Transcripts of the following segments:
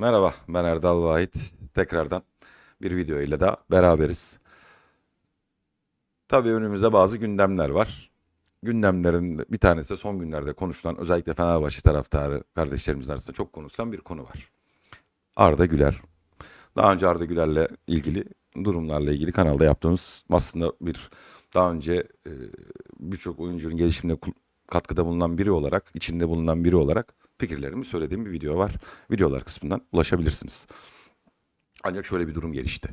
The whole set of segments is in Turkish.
Merhaba, ben Erdal Vahit. Tekrardan bir video ile daha beraberiz. Tabii önümüzde bazı gündemler var. Gündemlerin bir tanesi son günlerde konuşulan özellikle Fenerbahçe taraftarı kardeşlerimizin arasında çok konuşulan bir konu var. Arda Güler. Daha önce Arda Güler'le ilgili durumlarla ilgili kanalda yaptığımız aslında bir daha önce e, birçok oyuncunun gelişimine katkıda bulunan biri olarak, içinde bulunan biri olarak fikirlerimi söylediğim bir video var. Videolar kısmından ulaşabilirsiniz. Ancak şöyle bir durum gelişti.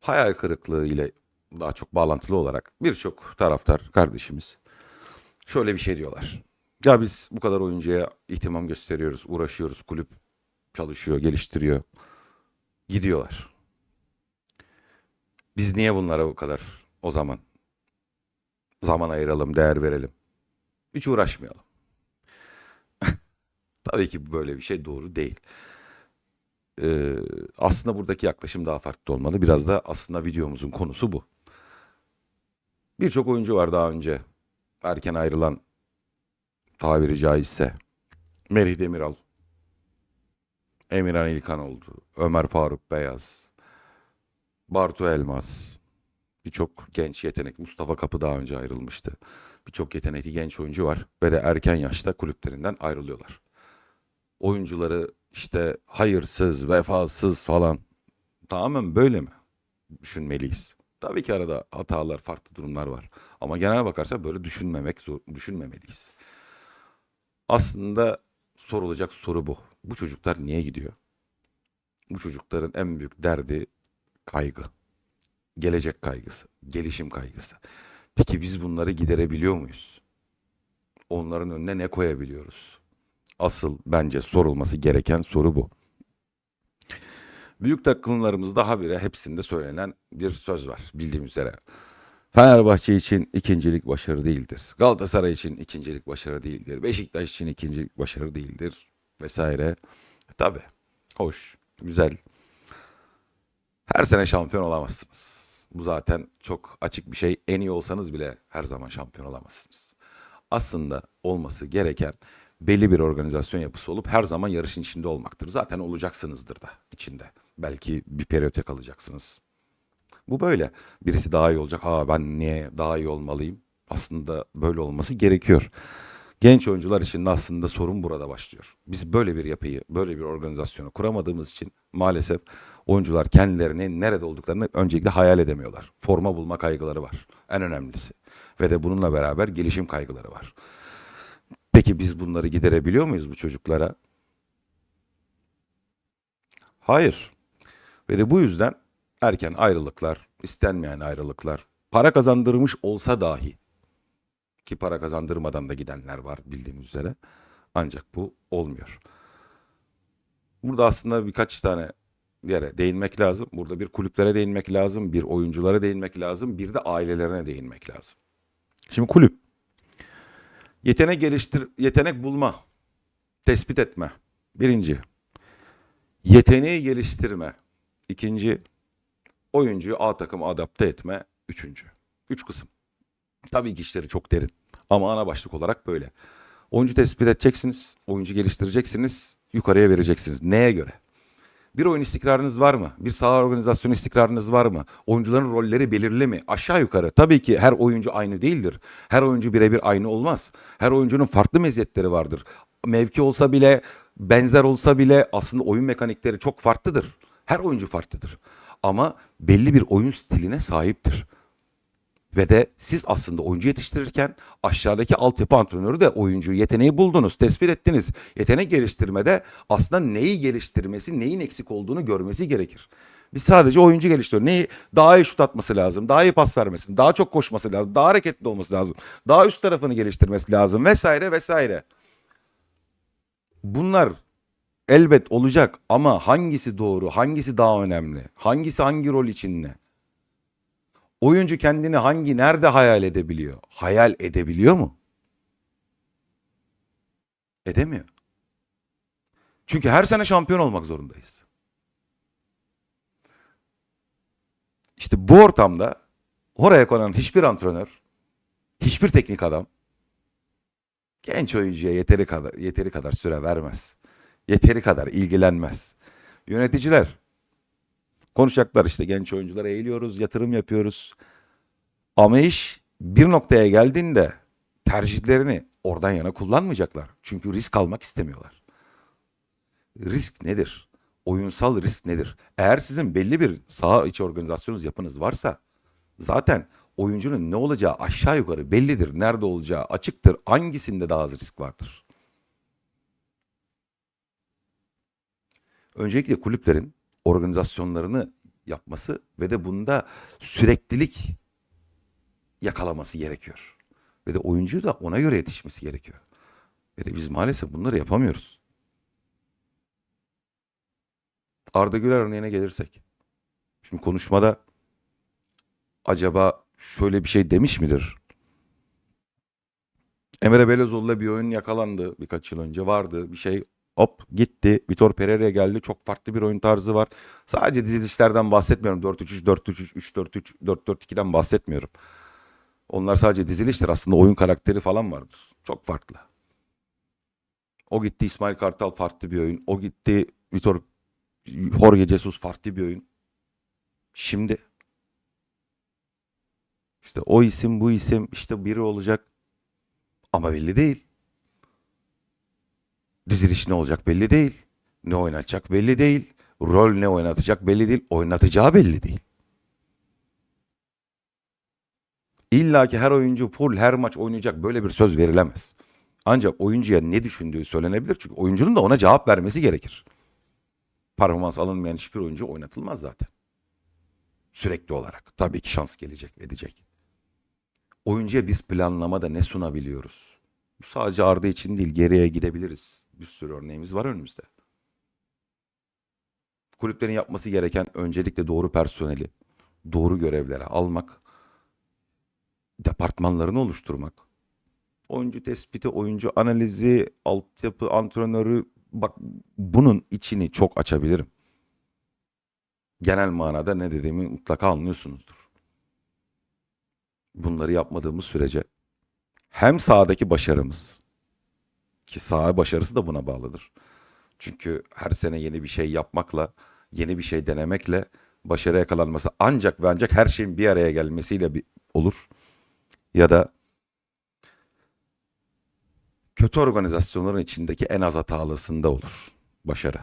Hayal kırıklığı ile daha çok bağlantılı olarak birçok taraftar kardeşimiz şöyle bir şey diyorlar. Ya biz bu kadar oyuncuya ihtimam gösteriyoruz, uğraşıyoruz, kulüp çalışıyor, geliştiriyor. Gidiyorlar. Biz niye bunlara bu kadar o zaman zaman ayıralım, değer verelim? Hiç uğraşmayalım. Tabii ki böyle bir şey doğru değil. Ee, aslında buradaki yaklaşım daha farklı olmalı. Biraz da aslında videomuzun konusu bu. Birçok oyuncu var daha önce erken ayrılan tabiri caizse. Merih Demiral, Emirhan İlkan oldu, Ömer Faruk Beyaz, Bartu Elmas, birçok genç yetenek, Mustafa Kapı daha önce ayrılmıştı. Birçok yetenekli genç oyuncu var ve de erken yaşta kulüplerinden ayrılıyorlar oyuncuları işte hayırsız, vefasız falan. Tamamen böyle mi düşünmeliyiz? Tabii ki arada hatalar, farklı durumlar var. Ama genel bakarsak böyle düşünmemek, zor, düşünmemeliyiz. Aslında sorulacak soru bu. Bu çocuklar niye gidiyor? Bu çocukların en büyük derdi kaygı. Gelecek kaygısı, gelişim kaygısı. Peki biz bunları giderebiliyor muyuz? Onların önüne ne koyabiliyoruz? Asıl bence sorulması gereken soru bu. Büyük takımlarımızda habire hepsinde söylenen bir söz var bildiğim üzere. Fenerbahçe için ikincilik başarı değildir. Galatasaray için ikincilik başarı değildir. Beşiktaş için ikincilik başarı değildir vesaire. Tabi hoş, güzel. Her sene şampiyon olamazsınız. Bu zaten çok açık bir şey. En iyi olsanız bile her zaman şampiyon olamazsınız. Aslında olması gereken belli bir organizasyon yapısı olup her zaman yarışın içinde olmaktır. Zaten olacaksınızdır da içinde. Belki bir periyote kalacaksınız. Bu böyle. Birisi daha iyi olacak. Aa ben niye daha iyi olmalıyım? Aslında böyle olması gerekiyor. Genç oyuncular için de aslında sorun burada başlıyor. Biz böyle bir yapıyı, böyle bir organizasyonu kuramadığımız için maalesef oyuncular kendilerini nerede olduklarını öncelikle hayal edemiyorlar. Forma bulma kaygıları var. En önemlisi. Ve de bununla beraber gelişim kaygıları var. Peki biz bunları giderebiliyor muyuz bu çocuklara? Hayır. Ve de bu yüzden erken ayrılıklar, istenmeyen ayrılıklar, para kazandırmış olsa dahi ki para kazandırmadan da gidenler var bildiğiniz üzere. Ancak bu olmuyor. Burada aslında birkaç tane yere değinmek lazım. Burada bir kulüplere değinmek lazım, bir oyunculara değinmek lazım, bir de ailelerine değinmek lazım. Şimdi kulüp Yetenek geliştir, yetenek bulma, tespit etme. Birinci. Yeteneği geliştirme. İkinci. Oyuncuyu A takıma adapte etme. Üçüncü. Üç kısım. Tabii ki işleri çok derin. Ama ana başlık olarak böyle. Oyuncu tespit edeceksiniz, oyuncu geliştireceksiniz, yukarıya vereceksiniz. Neye göre? Bir oyun istikrarınız var mı? Bir saha organizasyon istikrarınız var mı? Oyuncuların rolleri belirli mi? Aşağı yukarı. Tabii ki her oyuncu aynı değildir. Her oyuncu birebir aynı olmaz. Her oyuncunun farklı meziyetleri vardır. Mevki olsa bile, benzer olsa bile aslında oyun mekanikleri çok farklıdır. Her oyuncu farklıdır. Ama belli bir oyun stiline sahiptir. Ve de siz aslında oyuncu yetiştirirken aşağıdaki altyapı antrenörü de oyuncu yeteneği buldunuz, tespit ettiniz. Yetenek geliştirmede aslında neyi geliştirmesi, neyin eksik olduğunu görmesi gerekir. Biz sadece oyuncu geliştiriyoruz. Neyi? Daha iyi şut atması lazım, daha iyi pas vermesi, daha çok koşması lazım, daha hareketli olması lazım, daha üst tarafını geliştirmesi lazım vesaire vesaire. Bunlar elbet olacak ama hangisi doğru, hangisi daha önemli, hangisi hangi rol içinde? Oyuncu kendini hangi nerede hayal edebiliyor? Hayal edebiliyor mu? Edemiyor. Çünkü her sene şampiyon olmak zorundayız. İşte bu ortamda oraya konan hiçbir antrenör, hiçbir teknik adam genç oyuncuya yeteri kadar yeteri kadar süre vermez. Yeteri kadar ilgilenmez. Yöneticiler konuşacaklar işte genç oyunculara eğiliyoruz, yatırım yapıyoruz. Ama iş bir noktaya geldiğinde tercihlerini oradan yana kullanmayacaklar. Çünkü risk almak istemiyorlar. Risk nedir? Oyunsal risk nedir? Eğer sizin belli bir saha içi organizasyonunuz yapınız varsa zaten oyuncunun ne olacağı aşağı yukarı bellidir. Nerede olacağı açıktır. Hangisinde daha az risk vardır? Öncelikle kulüplerin organizasyonlarını yapması ve de bunda süreklilik yakalaması gerekiyor. Ve de oyuncu da ona göre yetişmesi gerekiyor. Ve de biz maalesef bunları yapamıyoruz. Arda Güler örneğine gelirsek. Şimdi konuşmada acaba şöyle bir şey demiş midir? Emre Belözoğlu'la bir oyun yakalandı birkaç yıl önce vardı bir şey hop gitti. Vitor Pereira geldi çok farklı bir oyun tarzı var. Sadece dizilişlerden bahsetmiyorum 4-3-3, 4-3-3, 3-4-3, 4-4-2'den bahsetmiyorum. Onlar sadece diziliştir aslında oyun karakteri falan vardır. Çok farklı. O gitti İsmail Kartal farklı bir oyun. O gitti Vitor Jorge Jesus farklı bir oyun. Şimdi işte o isim bu isim işte biri olacak ama belli değil. Diziliş ne olacak belli değil. Ne oynatacak belli değil. Rol ne oynatacak belli değil. Oynatacağı belli değil. İlla ki her oyuncu full her maç oynayacak böyle bir söz verilemez. Ancak oyuncuya ne düşündüğü söylenebilir. Çünkü oyuncunun da ona cevap vermesi gerekir. Performans alınmayan hiçbir oyuncu oynatılmaz zaten. Sürekli olarak. Tabii ki şans gelecek, edecek. Oyuncuya biz planlamada ne sunabiliyoruz? Bu sadece Arda için değil, geriye gidebiliriz. Bir sürü örneğimiz var önümüzde. Kulüplerin yapması gereken öncelikle doğru personeli, doğru görevlere almak, departmanlarını oluşturmak, oyuncu tespiti, oyuncu analizi, altyapı antrenörü, bak bunun içini çok açabilirim. Genel manada ne dediğimi mutlaka anlıyorsunuzdur. Bunları yapmadığımız sürece hem sahadaki başarımız ki saha başarısı da buna bağlıdır. Çünkü her sene yeni bir şey yapmakla, yeni bir şey denemekle başarı yakalanması ancak ve ancak her şeyin bir araya gelmesiyle bir olur. Ya da kötü organizasyonların içindeki en az hatalısında olur başarı.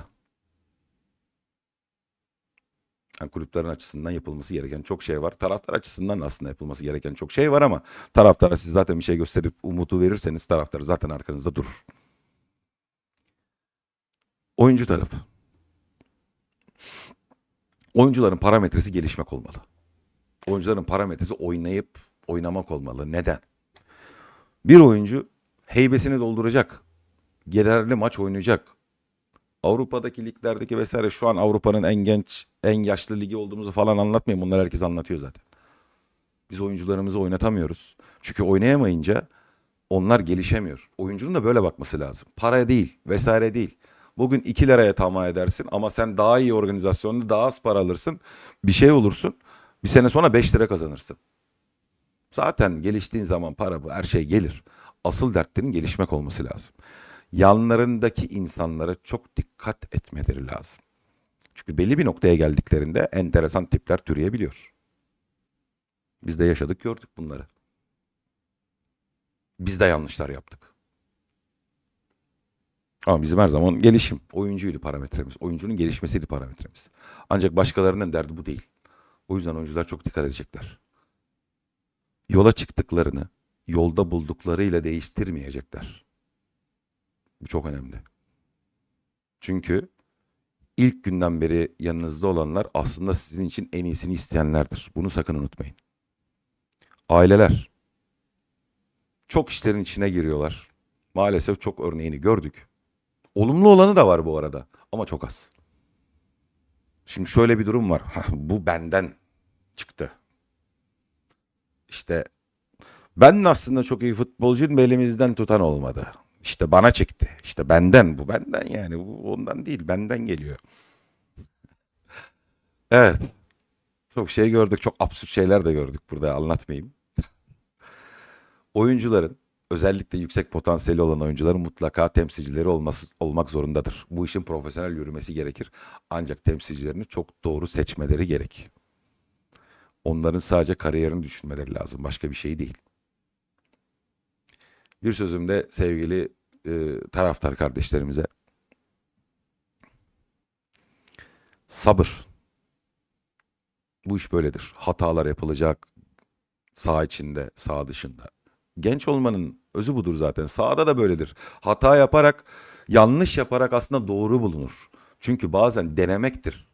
Yani kulüplerin açısından yapılması gereken çok şey var. Taraftar açısından da aslında yapılması gereken çok şey var ama taraftara siz zaten bir şey gösterip umutu verirseniz taraftar zaten arkanızda durur. Oyuncu tarafı. Oyuncuların parametresi gelişmek olmalı. Oyuncuların parametresi oynayıp oynamak olmalı. Neden? Bir oyuncu heybesini dolduracak. Yerelde maç oynayacak. Avrupa'daki liglerdeki vesaire şu an Avrupa'nın en genç, en yaşlı ligi olduğumuzu falan anlatmayayım. Bunlar herkes anlatıyor zaten. Biz oyuncularımızı oynatamıyoruz. Çünkü oynayamayınca onlar gelişemiyor. Oyuncunun da böyle bakması lazım. Para değil, vesaire değil. Bugün 2 liraya tamah edersin ama sen daha iyi organizasyonda daha az para alırsın. Bir şey olursun. Bir sene sonra 5 lira kazanırsın. Zaten geliştiğin zaman para bu her şey gelir. Asıl dertlerin gelişmek olması lazım. Yanlarındaki insanlara çok dikkat etmeleri lazım. Çünkü belli bir noktaya geldiklerinde enteresan tipler türeyebiliyor. Biz de yaşadık gördük bunları. Biz de yanlışlar yaptık. Ama bizim her zaman gelişim. Oyuncuydu parametremiz. Oyuncunun gelişmesiydi parametremiz. Ancak başkalarının derdi bu değil. O yüzden oyuncular çok dikkat edecekler. Yola çıktıklarını yolda bulduklarıyla değiştirmeyecekler. Bu çok önemli. Çünkü ilk günden beri yanınızda olanlar aslında sizin için en iyisini isteyenlerdir. Bunu sakın unutmayın. Aileler çok işlerin içine giriyorlar. Maalesef çok örneğini gördük. Olumlu olanı da var bu arada ama çok az. Şimdi şöyle bir durum var. Bu benden çıktı. İşte ben aslında çok iyi futbolcuyum elimizden tutan olmadı. İşte bana çıktı. İşte benden bu benden yani bu ondan değil benden geliyor. Evet. Çok şey gördük. Çok absürt şeyler de gördük burada anlatmayayım. Oyuncuların özellikle yüksek potansiyeli olan oyuncuların mutlaka temsilcileri olması olmak zorundadır. Bu işin profesyonel yürümesi gerekir. Ancak temsilcilerini çok doğru seçmeleri gerek. Onların sadece kariyerini düşünmeleri lazım. Başka bir şey değil. Bir sözümde sevgili e, taraftar kardeşlerimize sabır. Bu iş böyledir. Hatalar yapılacak. Sağ içinde, sağ dışında. Genç olmanın özü budur zaten. Sağda da böyledir. Hata yaparak, yanlış yaparak aslında doğru bulunur. Çünkü bazen denemektir.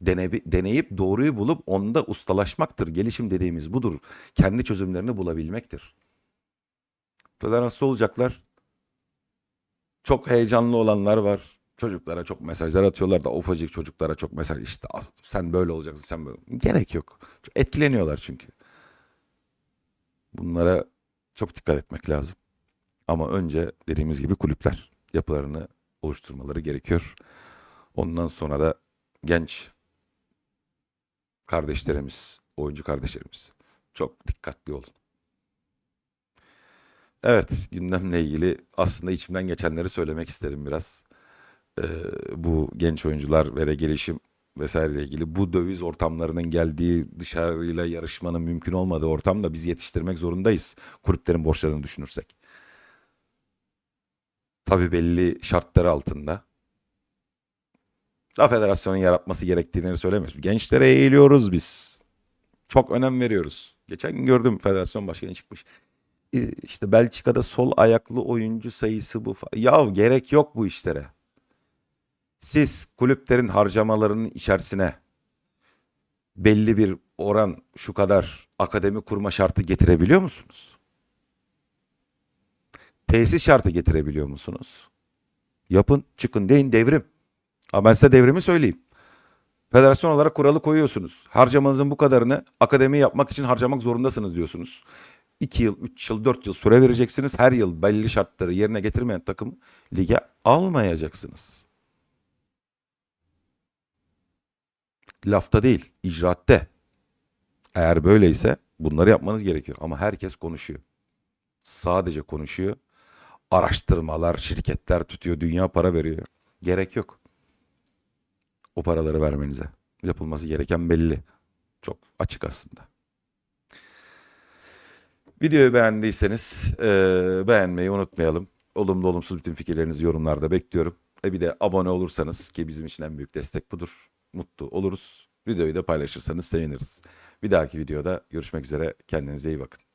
Dene, deneyip doğruyu bulup onda ustalaşmaktır. Gelişim dediğimiz budur. Kendi çözümlerini bulabilmektir. Toleranslı olacaklar. Çok heyecanlı olanlar var. Çocuklara çok mesajlar atıyorlar da ufacık çocuklara çok mesaj işte "Ah, sen böyle olacaksın sen böyle. Gerek yok. Çok etkileniyorlar çünkü. Bunlara çok dikkat etmek lazım. Ama önce dediğimiz gibi kulüpler yapılarını oluşturmaları gerekiyor. Ondan sonra da genç kardeşlerimiz, oyuncu kardeşlerimiz çok dikkatli olun. Evet, gündemle ilgili aslında içimden geçenleri söylemek isterim biraz. Ee, bu genç oyuncular ve de gelişim vesaireyle ilgili bu döviz ortamlarının geldiği dışarıyla yarışmanın mümkün olmadığı ortamda biz yetiştirmek zorundayız. Kulüplerin borçlarını düşünürsek. Tabii belli şartlar altında. Da federasyonun yaratması gerektiğini söylemiyoruz. Gençlere eğiliyoruz biz. Çok önem veriyoruz. Geçen gün gördüm federasyon başkanı çıkmış. Ee, İşte Belçika'da sol ayaklı oyuncu sayısı bu. Ya gerek yok bu işlere. Siz kulüplerin harcamalarının içerisine belli bir oran şu kadar akademi kurma şartı getirebiliyor musunuz? Tesis şartı getirebiliyor musunuz? Yapın, çıkın deyin devrim. Ama ben size devrimi söyleyeyim. Federasyon olarak kuralı koyuyorsunuz. Harcamanızın bu kadarını akademi yapmak için harcamak zorundasınız diyorsunuz. 2 yıl, 3 yıl, 4 yıl süre vereceksiniz. Her yıl belli şartları yerine getirmeyen takım lige almayacaksınız. Lafta değil, icraatte. Eğer böyleyse bunları yapmanız gerekiyor. Ama herkes konuşuyor. Sadece konuşuyor. Araştırmalar, şirketler tutuyor, dünya para veriyor. Gerek yok. O paraları vermenize. Yapılması gereken belli. Çok açık aslında. Videoyu beğendiyseniz eee, beğenmeyi unutmayalım. Olumlu olumsuz bütün fikirlerinizi yorumlarda bekliyorum. E bir de abone olursanız ki bizim için en büyük destek budur. Mutlu oluruz. Videoyu da paylaşırsanız seviniriz. Bir dahaki videoda görüşmek üzere. Kendinize iyi bakın.